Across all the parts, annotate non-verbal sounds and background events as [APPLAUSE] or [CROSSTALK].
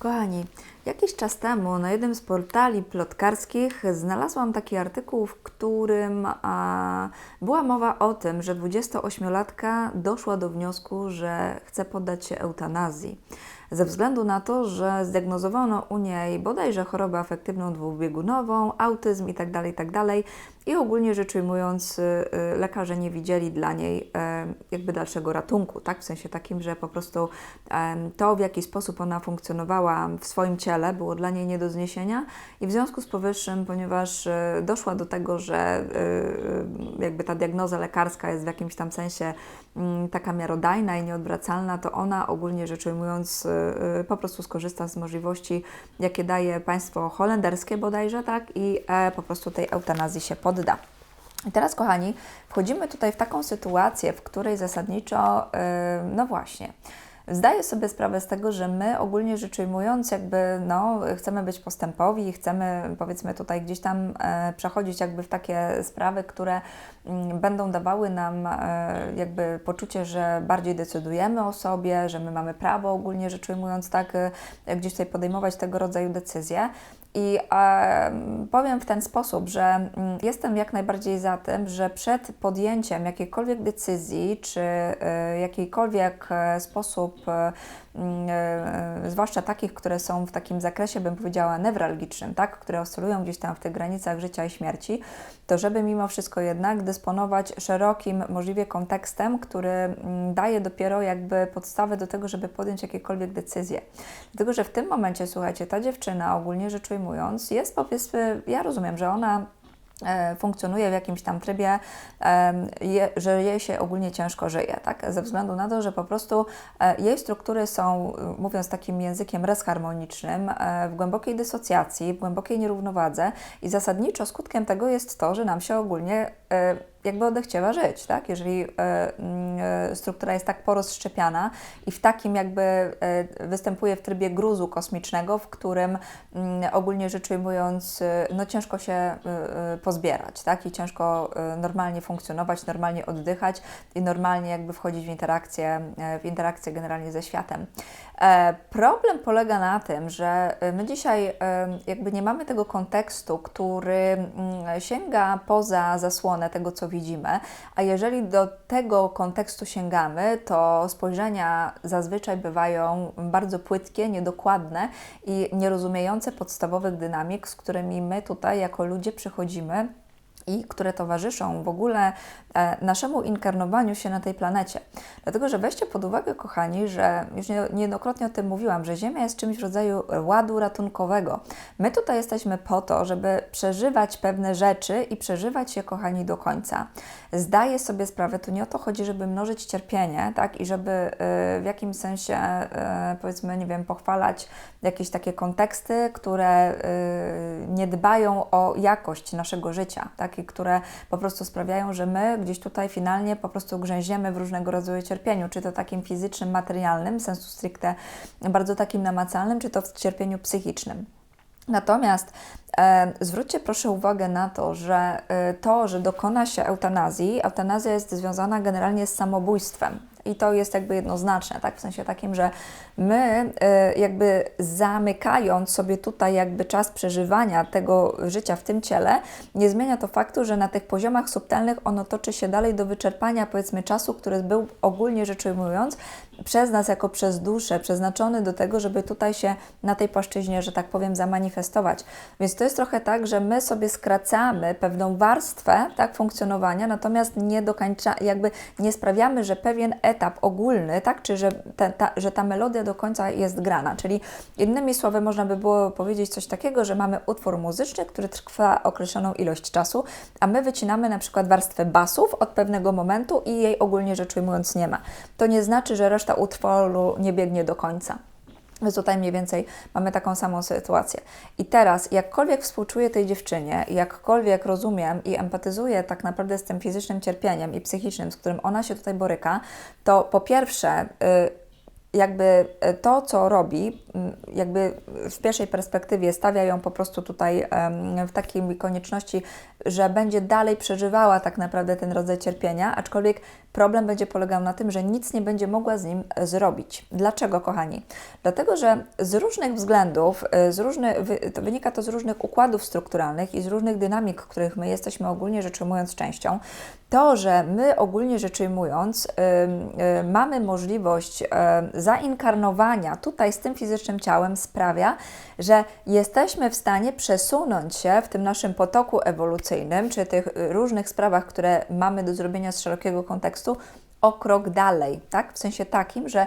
Kochani, jakiś czas temu na jednym z portali plotkarskich znalazłam taki artykuł, w którym a, była mowa o tym, że 28-latka doszła do wniosku, że chce poddać się eutanazji. Ze względu na to, że zdiagnozowano u niej bodajże chorobę afektywną dwubiegunową, autyzm itd., itd. I ogólnie rzecz ujmując, y, y, lekarze nie widzieli dla niej jakby dalszego ratunku, tak? W sensie takim, że po prostu to, w jaki sposób ona funkcjonowała w swoim ciele, było dla niej nie do zniesienia i w związku z powyższym, ponieważ e, doszła do tego, że jakby ta diagnoza lekarska jest w jakimś tam sensie mm, taka miarodajna i nieodwracalna, to ona ogólnie rzecz ujmując po prostu skorzysta z możliwości, jakie daje państwo holenderskie bodajże, tak? I e, po prostu tej eutanazji się podda. I teraz, kochani, wchodzimy tutaj w taką sytuację, w której zasadniczo, yy, no właśnie, zdaję sobie sprawę z tego, że my ogólnie rzecz ujmując, jakby no, chcemy być postępowi, chcemy powiedzmy tutaj gdzieś tam e, przechodzić jakby w takie sprawy, które mm, będą dawały nam e, jakby poczucie, że bardziej decydujemy o sobie, że my mamy prawo ogólnie rzecz ujmując tak e, gdzieś tutaj podejmować tego rodzaju decyzje. I e, powiem w ten sposób, że mm, jestem jak najbardziej za tym, że przed podjęciem jakiejkolwiek decyzji, czy e, jakiejkolwiek sposób, e, zwłaszcza takich, które są w takim zakresie, bym powiedziała, newralgicznym, tak, które oscylują gdzieś tam w tych granicach życia i śmierci, to żeby mimo wszystko jednak dysponować szerokim możliwie kontekstem, który mm, daje dopiero jakby podstawę do tego, żeby podjąć jakiekolwiek decyzje. Dlatego, że w tym momencie, słuchajcie, ta dziewczyna ogólnie rzecz ujmując, jest powiedzmy, ja rozumiem, że ona e, funkcjonuje w jakimś tam trybie, je, że jej się ogólnie ciężko żyje, tak? Ze względu na to, że po prostu e, jej struktury są, mówiąc takim językiem resharmonicznym, e, w głębokiej dysocjacji, w głębokiej nierównowadze i zasadniczo skutkiem tego jest to, że nam się ogólnie e, jakby odechciewa żyć, tak? Jeżeli e, mm, e, struktura jest tak porozszczepiana i w takim jakby e, występuje w trybie gruzu kosmicznego, w którym mm, ogólnie rzecz ujmując, no ciężko się pozbierać, tak? I ciężko normalnie funkcjonować, normalnie oddychać i normalnie jakby wchodzić w interakcję, w interakcję generalnie ze światem. Problem polega na tym, że my dzisiaj jakby nie mamy tego kontekstu, który mm, sięga poza zasłonę tego, co widzimy, a jeżeli do tego kontekstu sięgamy, to spojrzenia zazwyczaj bywają bardzo płytkie, niedokładne i nierozumiejące podstawowych dynamik, z którymi my tutaj jako ludzie przychodzimy i które towarzyszą w ogóle e, naszemu inkarnowaniu się na tej planecie. Dlatego, że weźcie pod uwagę, kochani, że już nie- niejednokrotnie o tym mówiłam, że Ziemia jest czymś w rodzaju ładu ratunkowego. My tutaj jesteśmy po to, żeby przeżywać pewne rzeczy i przeżywać je, kochani, do końca. Zdaję sobie sprawę, tu nie o to chodzi, żeby mnożyć cierpienie, tak, i żeby e, w jakimś sensie, e, powiedzmy, nie wiem, pochwalać jakieś takie konteksty, które e, nie dbają o jakość naszego życia, tak, i które po prostu sprawiają, że my gdzieś tutaj finalnie po prostu grzęziemy w różnego rodzaju cierpieniu, czy to takim fizycznym, materialnym, sensu stricte bardzo takim namacalnym, czy to w cierpieniu psychicznym. Natomiast e, zwróćcie proszę uwagę na to, że e, to, że dokona się eutanazji, eutanazja jest związana generalnie z samobójstwem. I to jest jakby jednoznaczne, tak? W sensie takim, że my e, jakby zamykając sobie tutaj jakby czas przeżywania tego życia w tym ciele, nie zmienia to faktu, że na tych poziomach subtelnych ono toczy się dalej do wyczerpania powiedzmy czasu, który był ogólnie rzecz ujmując przez nas jako przez duszę przeznaczony do tego, żeby tutaj się na tej płaszczyźnie, że tak powiem, zamanifestować. Więc to jest trochę tak, że my sobie skracamy pewną warstwę tak funkcjonowania, natomiast nie dokończa, jakby nie sprawiamy, że pewien etap ogólny, tak, czy że, ta, że ta melodia do końca jest grana. Czyli innymi słowy można by było powiedzieć coś takiego, że mamy utwór muzyczny, który trwa określoną ilość czasu, a my wycinamy na przykład warstwę basów od pewnego momentu i jej ogólnie rzecz ujmując nie ma. To nie znaczy, że reszta utworu nie biegnie do końca. Więc tutaj mniej więcej mamy taką samą sytuację. I teraz, jakkolwiek współczuję tej dziewczynie, jakkolwiek rozumiem i empatyzuję tak naprawdę z tym fizycznym cierpieniem i psychicznym, z którym ona się tutaj boryka, to po pierwsze, y, jakby e, to, co robi, m, jakby w pierwszej perspektywie stawia ją po prostu tutaj w takiej konieczności, że będzie dalej przeżywała tak naprawdę ten rodzaj cierpienia, aczkolwiek problem będzie polegał na tym, że nic nie będzie mogła z nim e, zrobić. Dlaczego, kochani? Dlatego, że z różnych względów, e, z różnych, to wynika to z różnych układów strukturalnych i z różnych dynamik, których my jesteśmy ogólnie rzecz ujmując częścią, to, że my ogólnie rzecz ujmując y, mamy możliwość zainkarnowania tutaj z tym fizycznym ciałem sprawia, że jesteśmy w stanie przesunąć się w tym naszym potoku ewolucyjnym, czy tych różnych sprawach, które mamy do zrobienia z szerokiego kontekstu, o krok dalej, tak? W sensie takim, że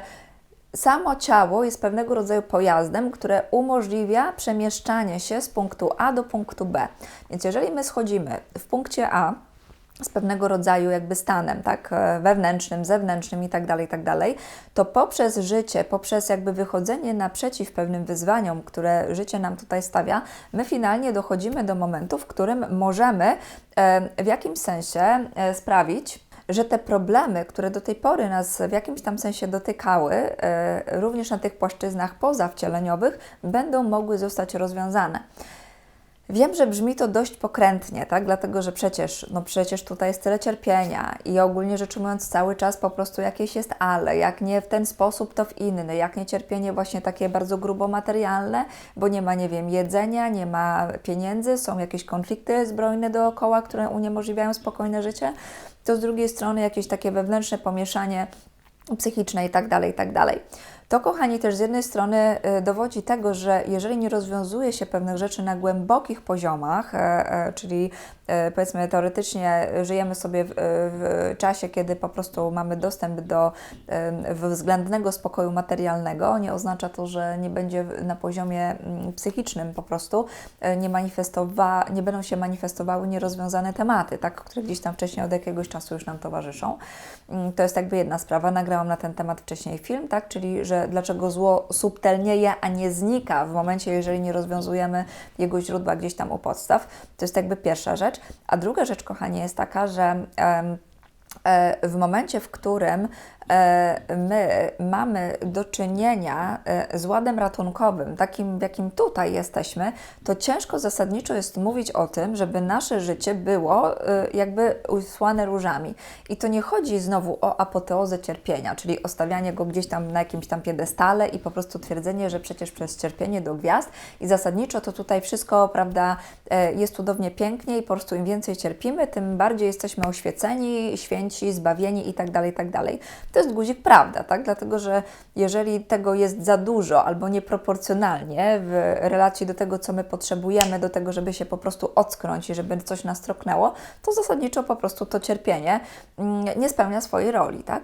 Samo ciało jest pewnego rodzaju pojazdem, które umożliwia przemieszczanie się z punktu A do punktu B. Więc jeżeli my schodzimy w punkcie A z pewnego rodzaju jakby stanem, tak, e, wewnętrznym, zewnętrznym i tak dalej, i tak dalej, to poprzez życie, poprzez jakby wychodzenie naprzeciw pewnym wyzwaniom, które życie nam tutaj stawia, my finalnie dochodzimy do momentu, w którym możemy e, w jakimś sensie e, sprawić, że te problemy, które do tej pory nas w jakimś tam sensie dotykały, e, również na tych płaszczyznach pozawcieleniowych, będą mogły zostać rozwiązane. Wiem, że brzmi to dość pokrętnie, tak? Dlatego, że przecież, no przecież tutaj jest tyle cierpienia i ogólnie rzecz ujmując cały czas po prostu jakieś jest ale, jak nie w ten sposób, to w inny, jak nie cierpienie właśnie takie bardzo grubo materialne, bo nie ma, nie wiem, jedzenia, nie ma pieniędzy, są jakieś konflikty zbrojne dookoła, które uniemożliwiają spokojne życie, to z drugiej strony jakieś takie wewnętrzne pomieszanie psychiczne i tak dalej, i tak dalej. To, kochani, też z jednej strony y, dowodzi tego, że jeżeli nie rozwiązuje się pewnych rzeczy na głębokich poziomach, e, e, czyli e, powiedzmy teoretycznie żyjemy sobie w, w czasie, kiedy po prostu mamy dostęp do e, względnego spokoju materialnego, nie oznacza to, że nie będzie na poziomie mm, psychicznym po prostu e, nie, manifestowa, nie będą się manifestowały nierozwiązane tematy, tak, które gdzieś tam wcześniej od jakiegoś czasu już nam towarzyszą. Mm, To jest jakby jedna sprawa. Nagrałam na ten temat wcześniej film, tak? Czyli, że dlaczego zło subtelnieje, a nie znika w momencie, jeżeli nie rozwiązujemy jego źródła gdzieś tam u podstaw. To jest jakby pierwsza rzecz. A druga rzecz, kochanie, jest taka, że e, w momencie, w którym e, my mamy do czynienia e, z ładem ratunkowym, takim w jakim tutaj jesteśmy, to ciężko zasadniczo jest mówić o tym, żeby nasze życie było e, jakby usłane różami. I to nie chodzi znowu o apoteozę cierpienia, czyli o stawianie go gdzieś tam na jakimś tam piedestale i po prostu twierdzenie, że przecież przez cierpienie do gwiazd i zasadniczo to tutaj wszystko, prawda, e, jest cudownie pięknie i po prostu im więcej cierpimy, tym bardziej jesteśmy oświeceni, święci, zbawieni i tak dalej, i tak. To jest guzik prawda, tak? Dlatego, że jeżeli tego jest za dużo albo nieproporcjonalnie w relacji do tego, co my potrzebujemy, do tego, żeby się po prostu ocknąć i żeby coś nas troknęło, to zasadniczo po prostu to cierpienie mm, nie spełnia swojej roli, tak?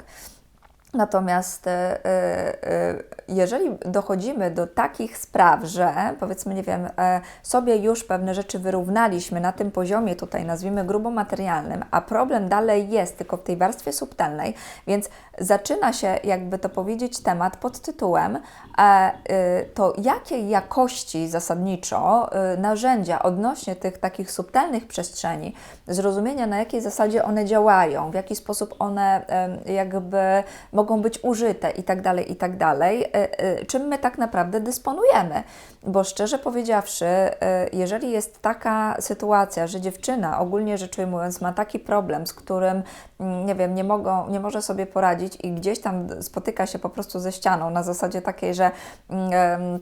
Natomiast e, e, e, jeżeli dochodzimy do takich spraw, że powiedzmy, nie wiem, e, sobie już pewne rzeczy wyrównaliśmy na tym poziomie tutaj, nazwijmy grubo materialnym, a problem dalej jest tylko w tej warstwie subtelnej, więc zaczyna się, jakby to powiedzieć, temat pod tytułem e, to jakiej jakości zasadniczo narzędzia odnośnie tych takich subtelnych przestrzeni, zrozumienia na jakiej zasadzie one działają, w jaki sposób one jakby mogą być użyte i tak dalej, i tak e, e, czym my tak naprawdę dysponujemy. Bo szczerze powiedziawszy, e, jeżeli jest taka sytuacja, że dziewczyna, ogólnie rzecz ujmując, ma taki problem, z którym, mm, nie wiem, nie, mogą, nie może sobie poradzić i gdzieś tam spotyka się po prostu ze ścianą na zasadzie takiej, że e,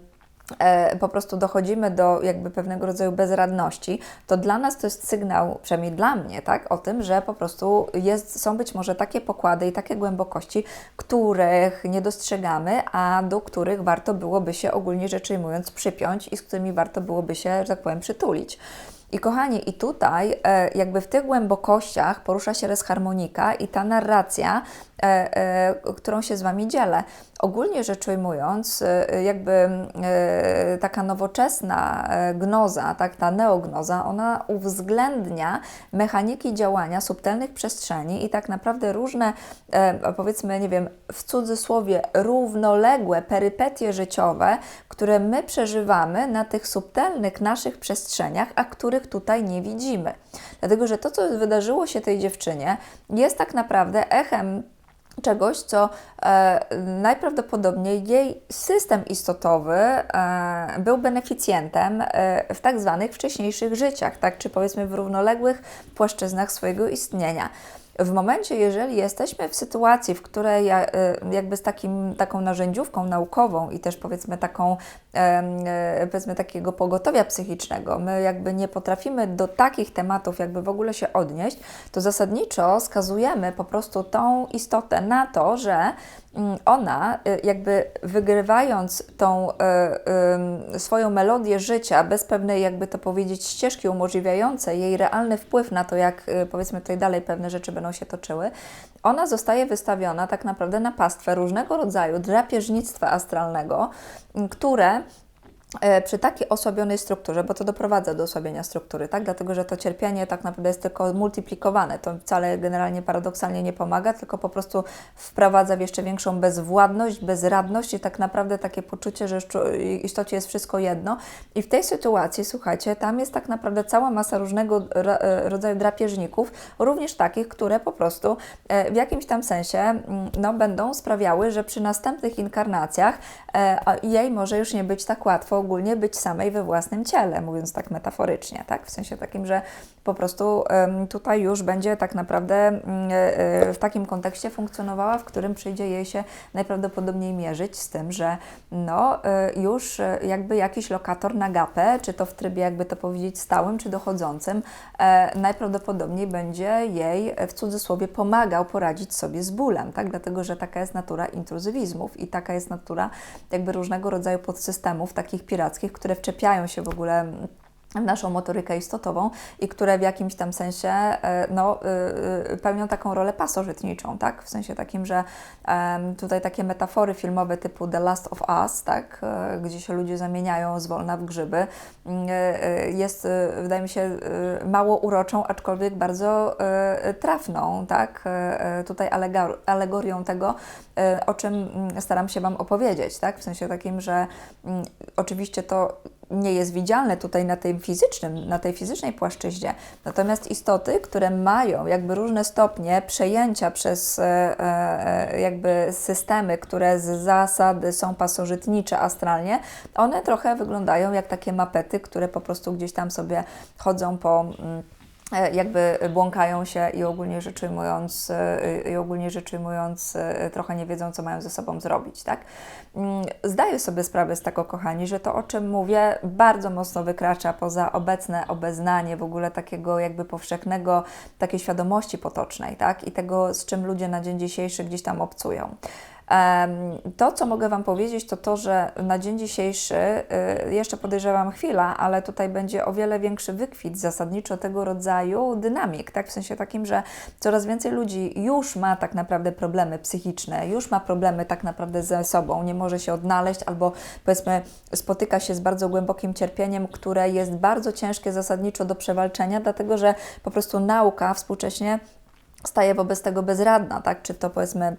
po prostu dochodzimy do jakby pewnego rodzaju bezradności, to dla nas to jest sygnał, przynajmniej dla mnie, tak, o tym, że po prostu jest, są być może takie pokłady i takie głębokości, których nie dostrzegamy, a do których warto byłoby się ogólnie rzecz ujmując przypiąć i z którymi warto byłoby się, że tak powiem, przytulić. I kochani, i tutaj e, jakby w tych głębokościach porusza się resharmonika i ta narracja, e, e, którą się z Wami dzielę. Ogólnie rzecz ujmując, e, jakby e, taka nowoczesna e, gnoza, tak, ta neognoza, ona uwzględnia mechaniki działania subtelnych przestrzeni i tak naprawdę różne, e, powiedzmy, nie wiem, w cudzysłowie równoległe perypetie życiowe, które my przeżywamy na tych subtelnych naszych przestrzeniach, a których tutaj nie widzimy. Dlatego, że to, co wydarzyło się tej dziewczynie, jest tak naprawdę echem czegoś, co e, najprawdopodobniej jej system istotowy e, był beneficjentem e, w tak zwanych wcześniejszych życiach, tak, czy powiedzmy w równoległych płaszczyznach swojego istnienia. W momencie, jeżeli jesteśmy w sytuacji, w której e, jakby z takim, taką narzędziówką naukową i też powiedzmy taką, e, powiedzmy takiego pogotowia psychicznego, my jakby nie potrafimy do takich tematów jakby w ogóle się odnieść, to zasadniczo skazujemy po prostu tą istotę na to, że ona e, jakby wygrywając tą swoją melodię życia bez pewnej jakby to powiedzieć ścieżki umożliwiającej jej realny wpływ na to, jak powiedzmy tutaj dalej pewne rzeczy będą się toczyły, ona zostaje wystawiona tak naprawdę na pastwę różnego rodzaju drapieżnictwa astralnego, które E, przy takiej osłabionej strukturze, bo to doprowadza do osłabienia struktury, tak? dlatego że to cierpienie tak naprawdę jest tylko multiplikowane. To wcale generalnie paradoksalnie nie pomaga, tylko po prostu wprowadza w jeszcze większą bezwładność, bezradność i tak naprawdę takie poczucie, że istocie jest wszystko jedno. I w tej sytuacji, słuchajcie, tam jest tak naprawdę cała masa różnego e, rodzaju drapieżników, również takich, które po prostu e, w jakimś tam sensie mm, no, będą sprawiały, że przy następnych inkarnacjach jej może już nie być tak łatwo ogólnie być samej we własnym ciele, mówiąc tak metaforycznie, tak? W sensie takim, że po prostu tutaj już będzie tak naprawdę mm, e, e, w takim kontekście funkcjonowała, w którym przyjdzie jej się najprawdopodobniej mierzyć z tym, że no e, już jakby jakiś lokator na gapę, czy to w trybie jakby to powiedzieć stałym, czy dochodzącym, najprawdopodobniej będzie jej w cudzysłowie pomagał poradzić sobie z bólem, tak? Dlatego, że taka jest natura intruzywizmów i taka jest natura jakby różnego rodzaju podsystemów takich pirackich, które wczepiają się w ogóle w naszą motorykę istotową i które w jakimś tam sensie e, no, y, y, pełnią taką rolę pasożytniczą, tak? W sensie takim, że tutaj takie metafory filmowe typu The Last of Us, tak? E, gdzie się ludzie zamieniają zwolna w grzyby, mm, e, jest, wydaje mi się, mało uroczą, aczkolwiek bardzo trafną, tak? Tutaj alegorią tego, o czym mm, staram się Wam opowiedzieć, tak? W sensie takim, że mm, oczywiście to nie jest widzialne tutaj na tej fizycznym, na tej fizycznej płaszczyźnie. Natomiast istoty, które mają jakby różne stopnie przejęcia przez e, e, jakby systemy, które z zasady są pasożytnicze astralnie, one trochę wyglądają jak takie mapety, które po prostu gdzieś tam sobie chodzą po mm, E, jakby błąkają się i ogólnie rzecz ujmując, i ogólnie rzecz ujmując trochę nie wiedzą, co mają ze sobą zrobić, tak? Mm, zdaję sobie sprawę z tego, kochani, że to, o czym mówię, bardzo mocno wykracza poza obecne obeznanie w ogóle takiego jakby powszechnego, takiej świadomości potocznej, tak? I tego, z czym ludzie na dzień dzisiejszy gdzieś tam obcują. To, co mogę Wam powiedzieć, to to, że na dzień dzisiejszy, y, jeszcze podejrzewam chwila, ale tutaj będzie o wiele większy wykwit zasadniczo tego rodzaju dynamik, tak? W sensie takim, że coraz więcej ludzi już ma tak naprawdę problemy psychiczne, już ma problemy tak naprawdę ze sobą, nie może się odnaleźć albo powiedzmy spotyka się z bardzo głębokim cierpieniem, które jest bardzo ciężkie zasadniczo do przewalczenia, dlatego że po prostu nauka współcześnie staje wobec tego bezradna, tak? Czy to powiedzmy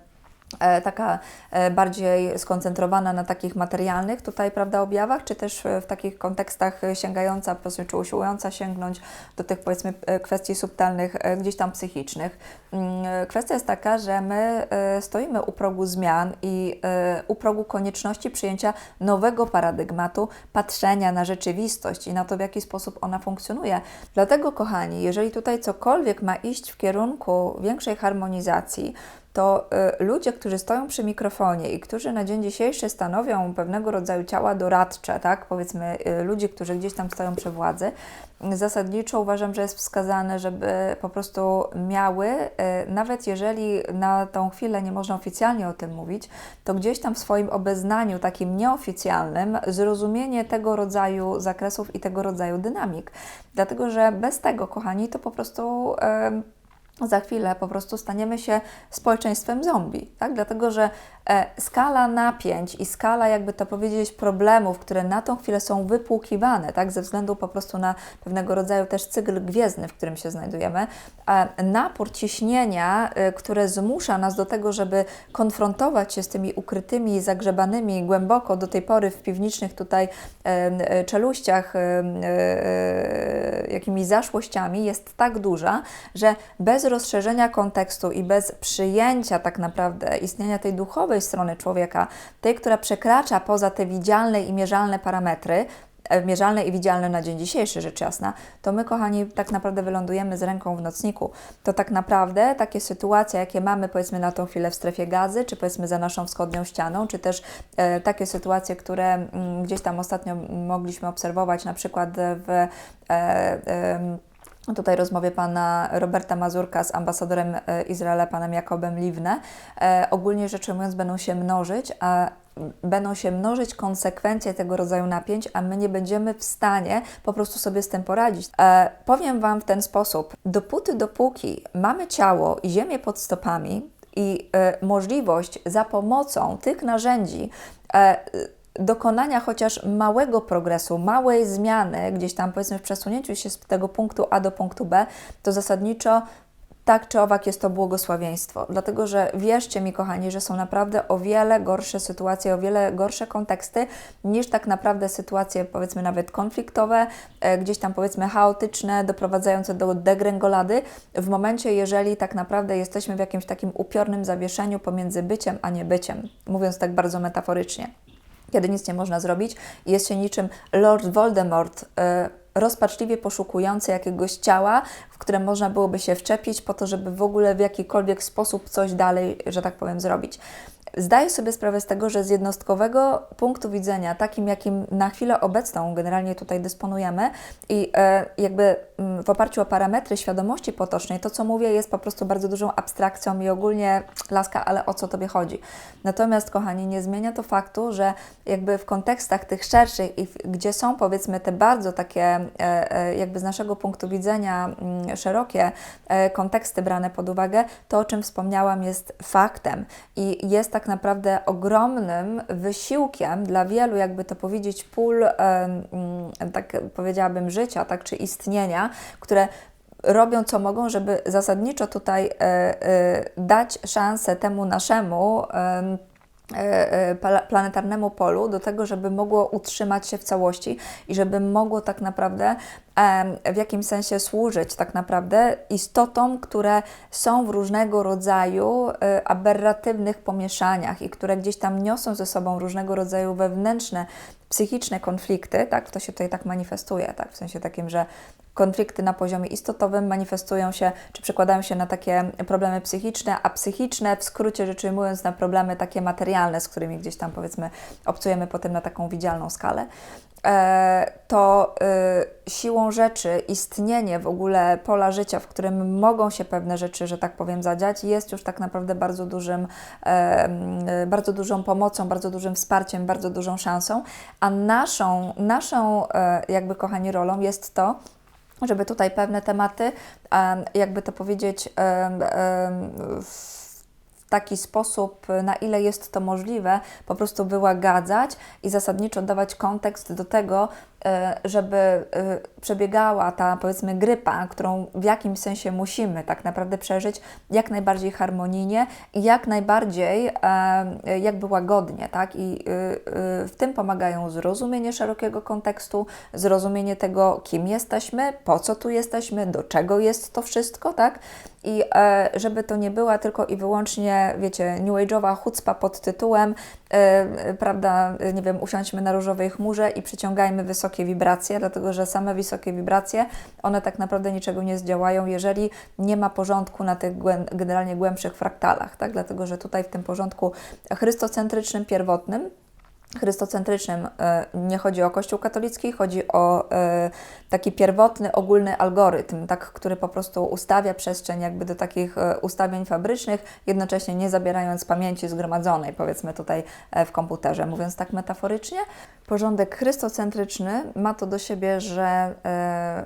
taka e, bardziej skoncentrowana na takich materialnych tutaj, prawda, objawach, czy też w takich kontekstach sięgająca, po prostu, czy usiłująca sięgnąć do tych, powiedzmy, e, kwestii subtelnych, gdzieś tam psychicznych. Mm, kwestia jest taka, że my stoimy u progu zmian i u progu konieczności przyjęcia nowego paradygmatu patrzenia na rzeczywistość i na to, w jaki sposób ona funkcjonuje. Dlatego, kochani, jeżeli tutaj cokolwiek ma iść w kierunku większej harmonizacji, to y, ludzie, którzy stoją przy mikrofonie i którzy na dzień dzisiejszy stanowią pewnego rodzaju ciała doradcze, tak, powiedzmy y, ludzie, którzy gdzieś tam stoją przy władzy, zasadniczo uważam, że jest wskazane, żeby po prostu miały, y, nawet jeżeli na tą chwilę nie można oficjalnie o tym mówić, to gdzieś tam w swoim obeznaniu takim nieoficjalnym zrozumienie tego rodzaju zakresów i tego rodzaju dynamik. Dlatego, że bez tego, kochani, to po prostu za chwilę po prostu staniemy się społeczeństwem zombie, tak? Dlatego, że skala napięć i skala, jakby to powiedzieć, problemów, które na tą chwilę są wypłukiwane, tak? Ze względu po prostu na pewnego rodzaju też cykl gwiezdny, w którym się znajdujemy, e, napór ciśnienia, e, które zmusza nas do tego, żeby konfrontować się z tymi ukrytymi, zagrzebanymi głęboko do tej pory w piwniczych tutaj e, czeluściach, e, e, jakimi zaszłościami, jest tak duża, że bez rozszerzenia kontekstu i bez przyjęcia tak naprawdę istnienia tej duchowej strony człowieka, tej, która przekracza poza te widzialne i mierzalne parametry, e, mierzalne i widzialne na dzień dzisiejszy, rzecz jasna, to my, kochani, tak naprawdę wylądujemy z ręką w nocniku. To tak naprawdę takie sytuacje, jakie mamy, powiedzmy, na tą chwilę w strefie gazy, czy powiedzmy za naszą wschodnią ścianą, czy też e, takie sytuacje, które m, gdzieś tam ostatnio mogliśmy obserwować, na przykład w e, e, tutaj rozmowie pana Roberta Mazurka z ambasadorem e, Izraela, panem Jakobem Liwne, e, ogólnie rzecz ujmując, będą się mnożyć, a będą się mnożyć konsekwencje tego rodzaju napięć, a my nie będziemy w stanie po prostu sobie z tym poradzić. E, powiem Wam w ten sposób: dopóty, dopóki mamy ciało i ziemię pod stopami i e, możliwość za pomocą tych narzędzi, e, dokonania chociaż małego progresu, małej zmiany, gdzieś tam powiedzmy w przesunięciu się z tego punktu A do punktu B, to zasadniczo tak czy owak jest to błogosławieństwo. Dlatego, że wierzcie mi, kochani, że są naprawdę o wiele gorsze sytuacje, o wiele gorsze konteksty niż tak naprawdę sytuacje, powiedzmy nawet konfliktowe, e, gdzieś tam powiedzmy chaotyczne, doprowadzające do degrengolady, w momencie, jeżeli tak naprawdę jesteśmy w jakimś takim upiornym zawieszeniu pomiędzy byciem a niebyciem, mówiąc tak bardzo metaforycznie kiedy nic nie można zrobić, jest się niczym Lord Voldemort, e, rozpaczliwie poszukujący jakiegoś ciała, w które można byłoby się wczepić po to, żeby w ogóle w jakikolwiek sposób coś dalej, że tak powiem, zrobić. Zdaję sobie sprawę z tego, że z jednostkowego punktu widzenia, takim jakim na chwilę obecną generalnie tutaj dysponujemy i e, jakby mm, w oparciu o parametry świadomości potocznej, to co mówię jest po prostu bardzo dużą abstrakcją i ogólnie laska, ale o co Tobie chodzi. Natomiast, kochani, nie zmienia to faktu, że jakby w kontekstach tych szerszych i gdzie są powiedzmy te bardzo takie e, e, jakby z naszego punktu widzenia mm, szerokie konteksty brane pod uwagę, to o czym wspomniałam jest faktem i jest tak naprawdę ogromnym wysiłkiem dla wielu, jakby to powiedzieć, pól, tak powiedziałabym, życia, tak, czy istnienia, które robią co mogą, żeby zasadniczo tutaj e, e, dać szansę temu naszemu e, planetarnemu polu do tego, żeby mogło utrzymać się w całości i żeby mogło tak naprawdę w jakimś sensie służyć tak naprawdę istotom, które są w różnego rodzaju e, aberratywnych pomieszaniach i które gdzieś tam niosą ze sobą różnego rodzaju wewnętrzne psychiczne konflikty, tak, to się tutaj tak manifestuje, tak, w sensie takim, że konflikty na poziomie istotowym manifestują się, czy przekładają się na takie problemy psychiczne, a psychiczne w skrócie rzecz ujmując na problemy takie materialne, z którymi gdzieś tam powiedzmy obcujemy potem na taką widzialną skalę. E, to y, siłą rzeczy istnienie w ogóle pola życia, w którym mogą się pewne rzeczy, że tak powiem, zadziać, jest już tak naprawdę bardzo dużym, e, bardzo dużą pomocą, bardzo dużym wsparciem, bardzo dużą szansą, a naszą, naszą e, jakby kochani rolą jest to, żeby tutaj pewne tematy, jakby to powiedzieć, w taki sposób, na ile jest to możliwe, po prostu wyłagadzać i zasadniczo dawać kontekst do tego, żeby e, przebiegała ta powiedzmy grypa, którą w jakimś sensie musimy tak naprawdę przeżyć jak najbardziej harmonijnie i jak najbardziej e, jakby łagodnie, tak? I w tym pomagają zrozumienie szerokiego kontekstu, zrozumienie tego, kim jesteśmy, po co tu jesteśmy, do czego jest to wszystko, tak? I e, żeby to nie była tylko i wyłącznie, wiecie, new age'owa chucpa pod tytułem, e, prawda, nie wiem, usiądźmy na różowej chmurze i przyciągajmy wysokie wibracje, dlatego że same wysokie wibracje, one tak naprawdę niczego nie zdziałają, jeżeli nie ma porządku na tych generalnie głębszych fraktalach, tak? Dlatego, że tutaj w tym porządku chrystocentrycznym, pierwotnym, chrystocentrycznym e, nie chodzi o Kościół katolicki, chodzi o e, taki pierwotny, ogólny algorytm, tak, który po prostu ustawia przestrzeń jakby do takich e, ustawień fabrycznych, jednocześnie nie zabierając pamięci zgromadzonej, powiedzmy tutaj w komputerze. Mówiąc tak metaforycznie, porządek chrystocentryczny ma to do siebie, że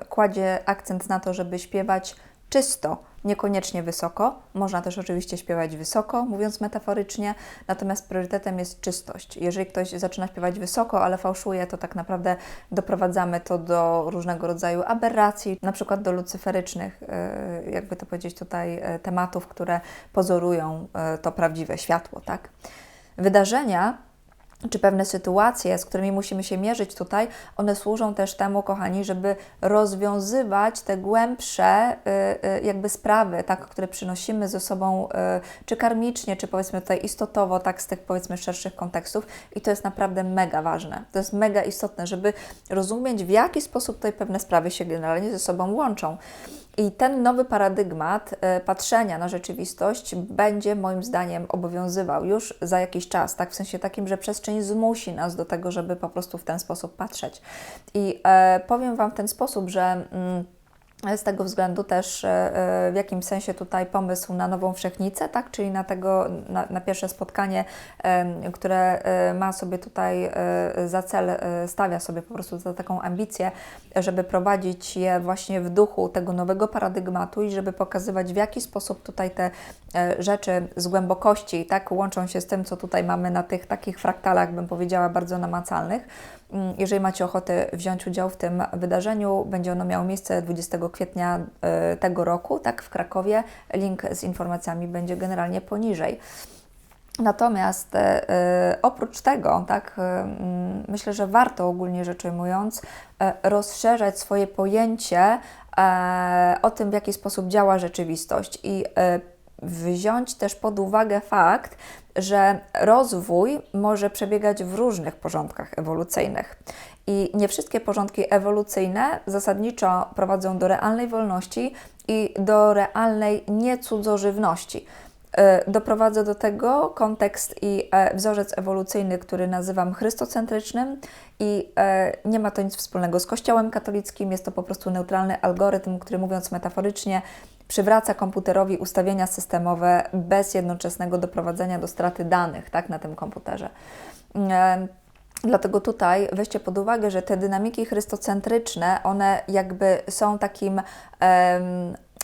kładzie akcent na to, żeby śpiewać czysto, niekoniecznie wysoko. Można też oczywiście śpiewać wysoko, mówiąc metaforycznie, natomiast priorytetem jest czystość. Jeżeli ktoś zaczyna śpiewać wysoko, ale fałszuje, to tak naprawdę doprowadzamy to do różnego rodzaju aberracji, na przykład do lucyferycznych, e, jakby to powiedzieć tutaj, e, tematów, które pozorują e, to prawdziwe światło, tak? Wydarzenia czy pewne sytuacje, z którymi musimy się mierzyć tutaj, one służą też temu, kochani, żeby rozwiązywać te głębsze y, y, jakby sprawy, tak, które przynosimy ze sobą, y, czy karmicznie, czy powiedzmy tutaj istotowo, tak, z tych powiedzmy szerszych kontekstów. I to jest naprawdę mega ważne. To jest mega istotne, żeby rozumieć, w jaki sposób tutaj pewne sprawy się generalnie ze sobą łączą. I ten nowy paradygmat e, patrzenia na rzeczywistość będzie moim zdaniem obowiązywał już za jakiś czas, tak w sensie takim, że przestrzeń zmusi nas do tego, żeby po prostu w ten sposób patrzeć. I e, powiem Wam w ten sposób, że. Mm, z tego względu też e, e, w jakimś sensie tutaj pomysł na nową wszechnicę, tak? czyli na, tego, na, na pierwsze spotkanie, które e, ma sobie tutaj za cel, stawia sobie po prostu za taką ambicję, żeby prowadzić je właśnie w duchu tego nowego paradygmatu i żeby pokazywać w jaki sposób tutaj te rzeczy z głębokości tak? łączą się z tym, co tutaj mamy na tych takich fraktalach, bym powiedziała, bardzo namacalnych. Mm, jeżeli macie ochotę wziąć udział w tym wydarzeniu, będzie ono miało miejsce 20 kwietnia e, tego roku, tak, w Krakowie. Link z informacjami będzie generalnie poniżej. Natomiast e, e, oprócz tego, tak, mm, myślę, że warto ogólnie rzecz ujmując rozszerzać swoje pojęcie o tym, w jaki sposób działa rzeczywistość i wziąć też pod uwagę fakt, że rozwój może przebiegać w różnych porządkach ewolucyjnych. I nie wszystkie porządki ewolucyjne zasadniczo prowadzą do realnej wolności i do realnej niecudzożywności. E, doprowadza do tego kontekst i e, wzorzec ewolucyjny, który nazywam chrystocentrycznym i e, nie ma to nic wspólnego z Kościołem katolickim, jest to po prostu neutralny algorytm, który mówiąc metaforycznie przywraca komputerowi ustawienia systemowe bez jednoczesnego doprowadzenia do straty danych tak, na tym komputerze. Dlatego tutaj weźcie pod uwagę, że te dynamiki chrystocentryczne, one jakby są takim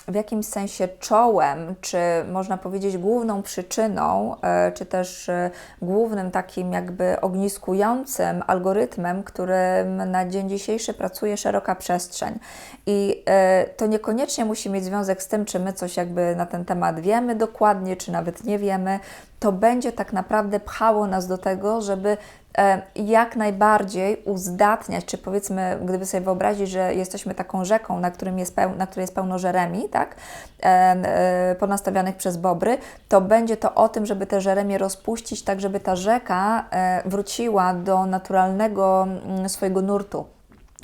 w jakimś sensie czołem, czy można powiedzieć główną przyczyną, e, czy też e, głównym takim jakby ogniskującym algorytmem, którym na dzień dzisiejszy pracuje szeroka przestrzeń. I e, to niekoniecznie musi mieć związek z tym, czy my coś jakby na ten temat wiemy dokładnie, czy nawet nie wiemy. To będzie tak naprawdę pchało nas do tego, żeby jak najbardziej uzdatniać, czy powiedzmy, gdyby sobie wyobrazić, że jesteśmy taką rzeką, na, którym jest peł, na której jest pełno żeremi, tak, e, e, ponastawianych przez bobry, to będzie to o tym, żeby te żeremie rozpuścić, tak żeby ta rzeka wróciła do naturalnego mm, swojego nurtu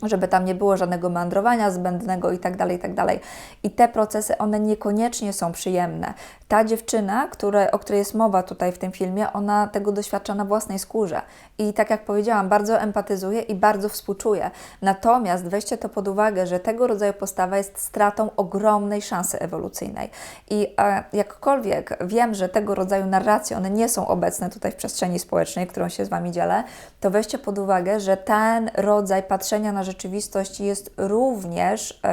żeby tam nie było żadnego meandrowania zbędnego i tak dalej, i tak dalej. I te procesy, one niekoniecznie są przyjemne. Ta dziewczyna, które, o której jest mowa tutaj w tym filmie, ona tego doświadcza na własnej skórze. I tak jak powiedziałam, bardzo empatyzuje i bardzo współczuje. Natomiast weźcie to pod uwagę, że tego rodzaju postawa jest stratą ogromnej szansy ewolucyjnej. I e, jakkolwiek wiem, że tego rodzaju narracje, one nie są obecne tutaj w przestrzeni społecznej, którą się z Wami dzielę, to weźcie pod uwagę, że ten rodzaj patrzenia na rzeczywistość jest również e,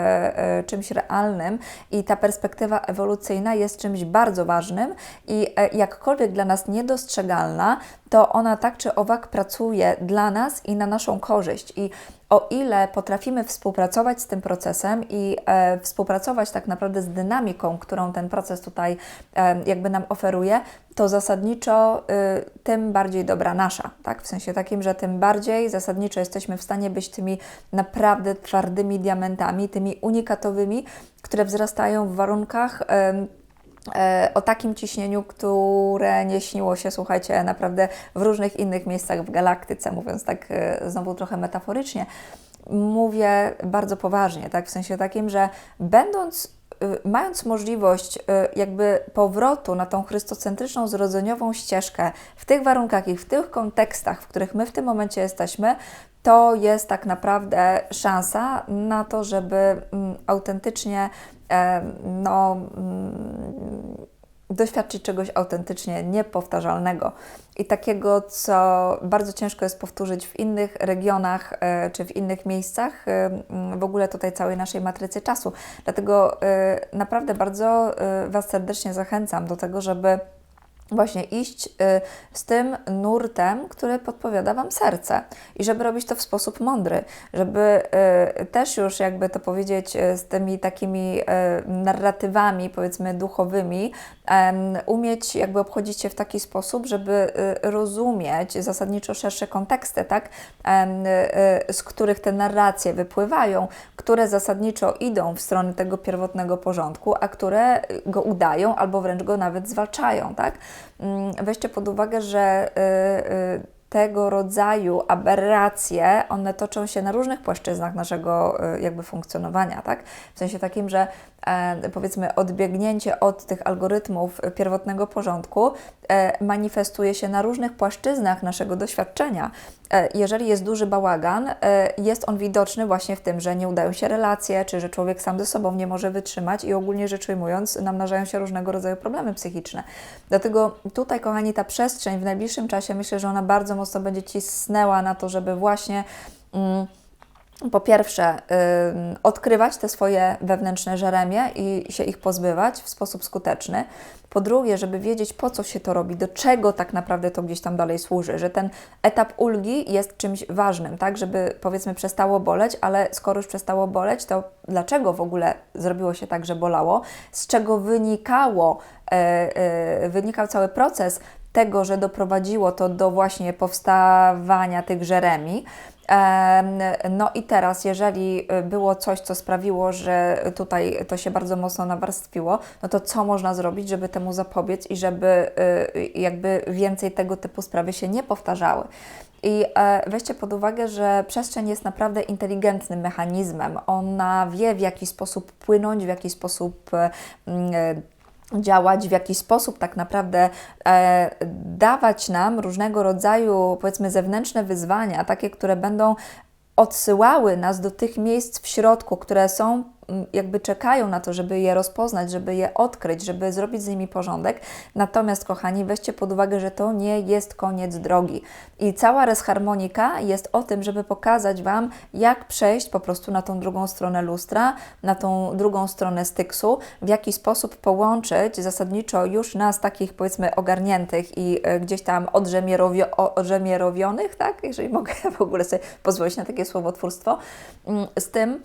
e, czymś realnym i ta perspektywa ewolucyjna jest czymś bardzo ważnym i e, jakkolwiek dla nas niedostrzegalna, to ona tak czy owak pracuje dla nas i na naszą korzyść. I o ile potrafimy współpracować z tym procesem i e, współpracować tak naprawdę z dynamiką, którą ten proces tutaj e, jakby nam oferuje, to zasadniczo y, tym bardziej dobra nasza, tak? W sensie takim, że tym bardziej zasadniczo jesteśmy w stanie być tymi naprawdę twardymi diamentami, tymi unikatowymi, które wzrastają w warunkach E, o takim ciśnieniu, które nie śniło się, słuchajcie, naprawdę w różnych innych miejscach w galaktyce, mówiąc tak e, znowu trochę metaforycznie. Mówię bardzo poważnie, tak, w sensie takim, że będąc e, mając możliwość jakby powrotu na tą chrystocentryczną, zrodzeniową ścieżkę w tych warunkach i w tych kontekstach, w których my w tym momencie jesteśmy, to jest tak naprawdę szansa na to, żeby mm, autentycznie no, mm, doświadczyć czegoś autentycznie niepowtarzalnego i takiego, co bardzo ciężko jest powtórzyć w innych regionach e, czy w innych miejscach, e, w ogóle tutaj całej naszej matrycy czasu. Dlatego e, naprawdę bardzo Was serdecznie zachęcam do tego, żeby właśnie iść y, z tym nurtem, który podpowiada Wam serce i żeby robić to w sposób mądry, żeby y, też już jakby to powiedzieć y, z tymi takimi narratywami powiedzmy duchowymi umieć jakby obchodzić się w taki sposób, żeby rozumieć zasadniczo szersze konteksty, tak, z których te narracje wypływają, które zasadniczo idą w stronę tego pierwotnego porządku, a które go udają albo wręcz go nawet zwalczają, tak? Mm, weźcie pod uwagę, że y, y, tego rodzaju aberracje, one toczą się na różnych płaszczyznach naszego y, jakby funkcjonowania, tak? W sensie takim, że powiedzmy odbiegnięcie od tych algorytmów pierwotnego porządku e, manifestuje się na różnych płaszczyznach naszego doświadczenia. E, jeżeli jest duży bałagan, jest on widoczny właśnie w tym, że nie udają się relacje, czy że człowiek sam ze sobą nie może wytrzymać i ogólnie rzecz ujmując, namnażają się różnego rodzaju problemy psychiczne. Dlatego tutaj, kochani, ta przestrzeń w najbliższym czasie myślę, że ona bardzo mocno będzie cisnęła na to, żeby właśnie. Mm, po pierwsze, odkrywać te swoje wewnętrzne żeremie i się ich pozbywać w sposób skuteczny. Po drugie, żeby wiedzieć, po co się to robi, do czego tak naprawdę to gdzieś tam dalej służy, że ten etap ulgi jest czymś ważnym, tak, żeby powiedzmy przestało boleć, ale skoro już przestało boleć, to dlaczego w ogóle zrobiło się tak, że bolało, z czego wynikało, e, e, wynikał cały proces tego, że doprowadziło to do właśnie powstawania tych żeremi. No i teraz, jeżeli y, było coś, co sprawiło, że tutaj to się bardzo mocno nawarstwiło, no to co można zrobić, żeby temu zapobiec i żeby y, jakby więcej tego typu sprawy się nie powtarzały? I e, weźcie pod uwagę, że przestrzeń jest naprawdę inteligentnym mechanizmem. Ona wie, w jaki sposób płynąć, w jaki sposób działać, w jaki sposób tak naprawdę e, dawać nam różnego rodzaju, powiedzmy, zewnętrzne wyzwania, takie, które będą odsyłały nas do tych miejsc w środku, które są jakby czekają na to, żeby je rozpoznać, żeby je odkryć, żeby zrobić z nimi porządek. Natomiast, kochani, weźcie pod uwagę, że to nie jest koniec drogi. I cała resharmonika jest o tym, żeby pokazać Wam, jak przejść po prostu na tą drugą stronę lustra, na tą drugą stronę styksu, w jaki sposób połączyć zasadniczo już nas takich, powiedzmy, ogarniętych i e, gdzieś tam odrzemierowionych, tak? Jeżeli [LAUGHS] mogę w ogóle sobie pozwolić na takie słowotwórstwo, mm, z tym,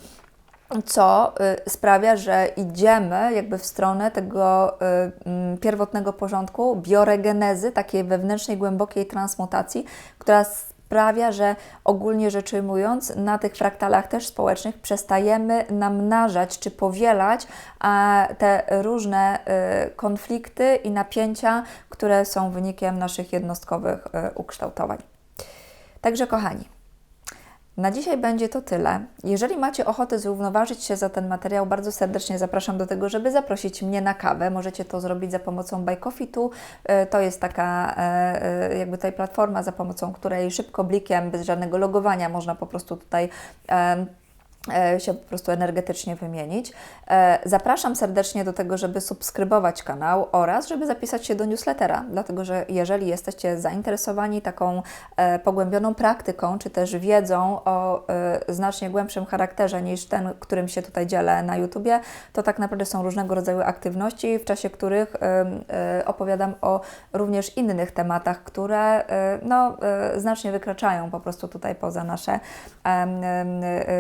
co y, sprawia, że idziemy jakby w stronę tego y, mm, pierwotnego porządku, bioregenezy, takiej wewnętrznej, głębokiej transmutacji, która sprawia, że ogólnie rzecz ujmując, na tych fraktalach też społecznych przestajemy namnażać czy powielać te różne y, konflikty i napięcia, które są wynikiem naszych jednostkowych ukształtowań. Także, kochani, na dzisiaj będzie to tyle. Jeżeli macie ochotę zrównoważyć się za ten materiał, bardzo serdecznie zapraszam do tego, żeby zaprosić mnie na kawę. Możecie to zrobić za pomocą Buy Coffee Tu. E, to jest taka e, e, jakby tutaj platforma, za pomocą której szybko blikiem, bez żadnego logowania można po prostu tutaj się po prostu energetycznie wymienić. E, zapraszam serdecznie do tego, żeby subskrybować kanał oraz żeby zapisać się do newslettera, dlatego że jeżeli jesteście zainteresowani taką e, pogłębioną praktyką, czy też wiedzą o znacznie głębszym charakterze niż ten, którym się tutaj dzielę na YouTubie, to tak naprawdę są różnego rodzaju aktywności, w czasie których opowiadam o również innych tematach, które no, znacznie wykraczają po prostu tutaj poza nasze,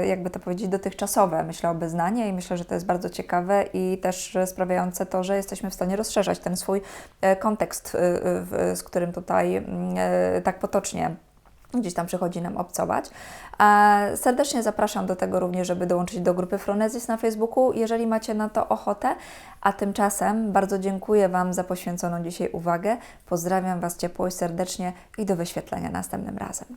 jakby to powiedzieć, powiedzieć, dotychczasowe, myślę, obeznanie i myślę, że to jest bardzo ciekawe i też sprawiające to, że jesteśmy w stanie rozszerzać ten swój e, kontekst, e, z którym tutaj mm, e, tak potocznie gdzieś tam przychodzi nam obcować. Serdecznie zapraszam do tego również, żeby dołączyć do grupy Fronezis na Facebooku, jeżeli macie na to ochotę. A tymczasem bardzo dziękuję Wam za poświęconą dzisiaj uwagę. Pozdrawiam Was ciepło i serdecznie i do wyświetlenia następnym razem.